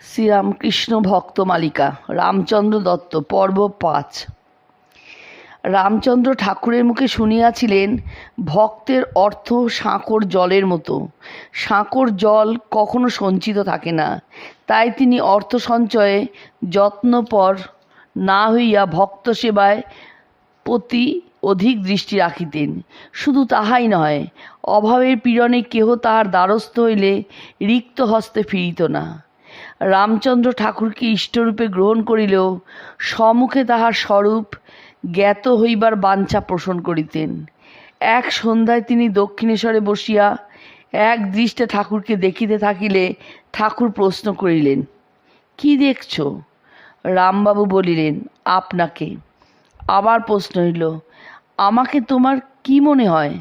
শ্রীরামকৃষ্ণ ভক্ত মালিকা, রামচন্দ্র দত্ত, পর্ব পাঁচ। রামচন্দ্র ঠাকুরের মুখে শুনিয়াছিলেন, ভক্তের অর্থ সাঁকর জলের মতো। সাঁকর জল কখনো সঞ্চিত থাকে না। তাই তিনি অর্থ সঞ্চয়ে যত্নপর না হইয়া ভক্ত সেবায় প্রতি অধিক দৃষ্টি রাখিতেন। শুধু তাহাই নয়, অভাবের পীড়নে কেহ তাহার দ্বারস্থ হইলে রিক্ত হস্তে ফিরিত না। রামচন্দ্র ঠাকুরকে ইষ্টরূপে গ্রহণ করিলেও সমুখে তাহার স্বরূপ জ্ঞাত হইবার বাঞ্ছা পোষণ করিতেন। এক সন্ধ্যায় তিনি দক্ষিণেশ্বরে বসিয়া এক দৃষ্টে ঠাকুরকে দেখিতে থাকিলে ঠাকুর প্রশ্ন করিলেন, কি দেখছ? রামবাবু বলিলেন, আপনাকে। আবার প্রশ্ন হইল, আমাকে তোমার কি মনে হয়?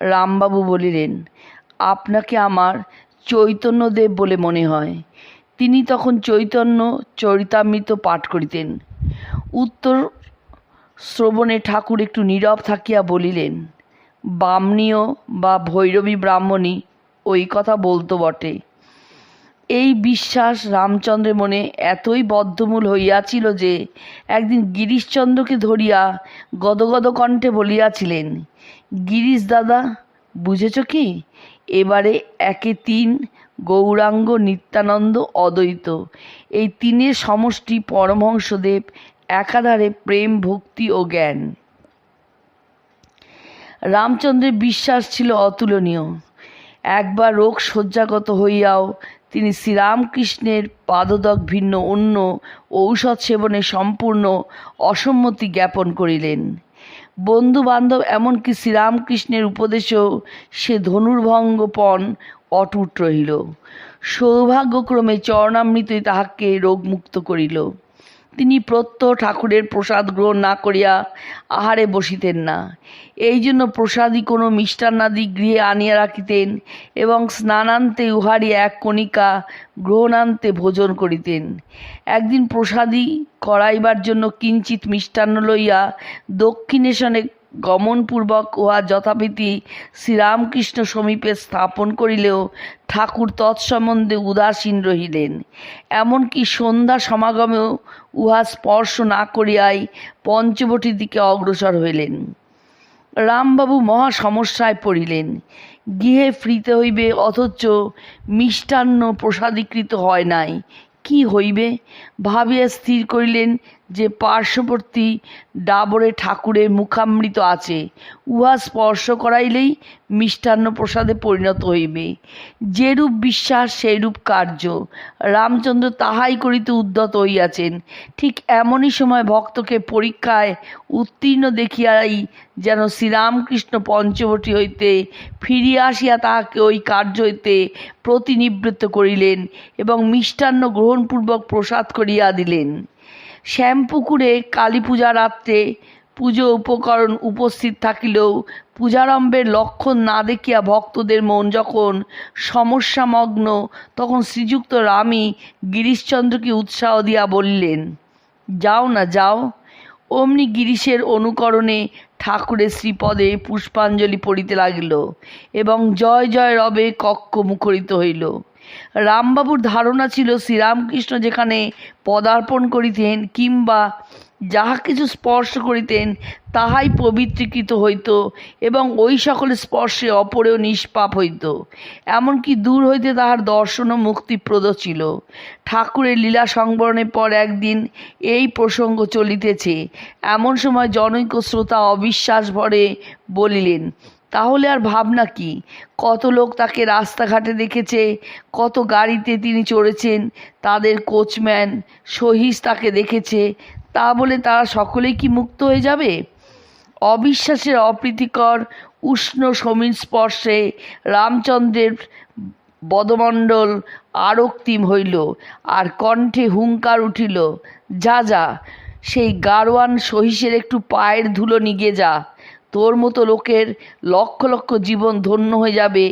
রামবাবু বলিলেন, আপনাকে আমার চৈতন্যদেব বলে মনে হয়। তিনি তখন চৈতন্য চরিতামৃত পাঠ করিতেন। উত্তর শ্রবণে ঠাকুর একটু নীরব থাকিয়া বলিলেন বামনীয় বা ভৈরবী ব্রাহ্মণী ওই কথা বলতো বটে। এই বিশ্বাস রামচন্দ্রের মনে এতই বদ্ধমূল হইয়াছিল যে একদিন গিরিশচন্দ্রকে ধরিয়া গদগদ কণ্ঠে বলিয়াছিলেন, গিরিশ দাদা, বুঝেছ কি? এবারে একে তিন গৌরাঙ্গ নিত্যানন্দ অদ্বৈত। এই তিনের সমষ্টি পরমহংসদেব একাধারে প্রেম, ভক্তি ও জ্ঞান। রামচন্দ্রের বিশ্বাস ছিল অতুলনীয়। একবার রোগ শয্যাগত হইয়াও তিনি শ্রীরামকৃষ্ণের পাদদক ভিন্ন অন্য ঔষধ সেবনে সম্পূর্ণ অসম্মতি জ্ঞাপন করিলেন। বন্ধু বান্ধব এমনকি শ্রীরামকৃষ্ণের উপদেশেও সে ধনুর্ভঙ্গপণ অটুট রহিল। সৌভাগ্যক্রমে চরণামৃতই তাহাকে রোগমুক্ত করিল। তিনি প্রত্যহ ঠাকুরের প্রসাদ গ্রহণ না করিয়া আহারে বসিতেন না। এই জন্য প্রসাদই কোনো মিষ্টান্নাদি গৃহে আনিয়া রাখিতেন এবং স্নানান্তে উহারি এক কণিকা গ্রহণান্তে ভোজন করিতেন। একদিন প্রসাদী করাইবার জন্য কিঞ্চিত মিষ্টান্ন লইয়া দক্ষিণেশনে গমনপূর্বক উহা যথাবিধি শ্রীরামকৃষ্ণ সমীপে স্থাপন করিলেও ঠাকুর তৎসম্বন্ধে উদাসীন রহিলেন। এমনকি সন্ধ্যা সমাগমেও উহা স্পর্শ না করিয়াই পঞ্চবটির দিকে অগ্রসর হইলেন। রামবাবু মহা সমস্যায় পড়িলেন। গৃহে ফ্রিতে হইবে, অথচ মিষ্টান্ন প্রসাদীকৃত হয় নাই। কি হইবে? ভাবিয়া স্থির করিলেন যে পার্শ্ববর্তী ডাবরে ঠাকুরের মুখামৃত আছে, উহা স্পর্শ করাইলেই মিষ্টান্ন প্রসাদে পরিণত হইবে। যেরূপ বিশ্বাস, সেইরূপ কার্য। রামচন্দ্র তাহাই করিতে উদ্যত হইয়াছেন। ঠিক এমনই সময় ভক্তকে পরীক্ষায় উত্তীর্ণ দেখিয়াই যেন শ্রীরামকৃষ্ণ পঞ্চবটী হইতে ফিরিয়া আসিয়া তাহাকে ওই কার্য হইতে প্রতিনিবৃত্ত করিলেন এবং মিষ্টান্ন গ্রহণপূর্বক প্রসাদ করিয়া দিলেন। শ্যামপুকুরে কালী পূজা রাত্রে পুজো উপকরণ উপস্থিত থাকিলেও পূজারম্ভের লক্ষণ না দেখিয়া ভক্তদের মন যখন সমস্যামগ্ন, তখন শ্রীযুক্ত রামী গিরিশচন্দ্রকে উৎসাহ দিয়া বললেন, যাও না, যাও। অমনি গিরিশের অনুকরণে ঠাকুরের শ্রীপদে পুষ্পাঞ্জলি পড়িতে লাগিল এবং জয় জয় রবে কক্ষ মুখরিত হইল। রামবাবুর ধারণা ছিল শ্রীরামকৃষ্ণ যেখানে পদার্পণ করিতেন কিংবা যাহা কিছু স্পর্শ করিতেন, তাহাই পবিত্রীকৃত হইত এবং ওই সকল স্পর্শে অপরেও নিষ্পাপ হইত। এমনকি দূর হইতে তাহার দর্শনও মুক্তিপ্রদ ছিল। ঠাকুরের লীলা সংবরণের পর একদিন এই প্রসঙ্গ চলিতেছে। এমন সময় জনৈক শ্রোতা অবিশ্বাস ভরে বলিলেন তাহলে আর ভাবনা কি? কত লোক তাকে রাস্তাঘাটে দেখেছে, কত গাড়িতে তিনি চড়েছেন, তাদের কোচম্যান সহিস তাকে দেখেছে, তা বলে তারা সকলেই কি মুক্ত হয়ে যাবে? অবিশ্বাসের অপ্রীতিকর উষ্ণ সমীর স্পর্শে রামচন্দ্রের বদমণ্ডল আরক্তিম হইল আর কণ্ঠে হুঙ্কার উঠিল, যা যা, সেই গারোয়ান সহিসের একটু পায়ের ধুলো নিগে যা। তোর মতো লোকের লক্ষ লক্ষ জীবন ধন্য হয়ে যাবে।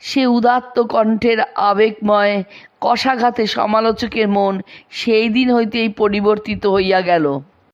সে উদাত্ত কণ্ঠের আবেগময়, কষাঘাতে সমালোচকের মন সেই দিন হইতেই পরিবর্তিত হইয়া গেল।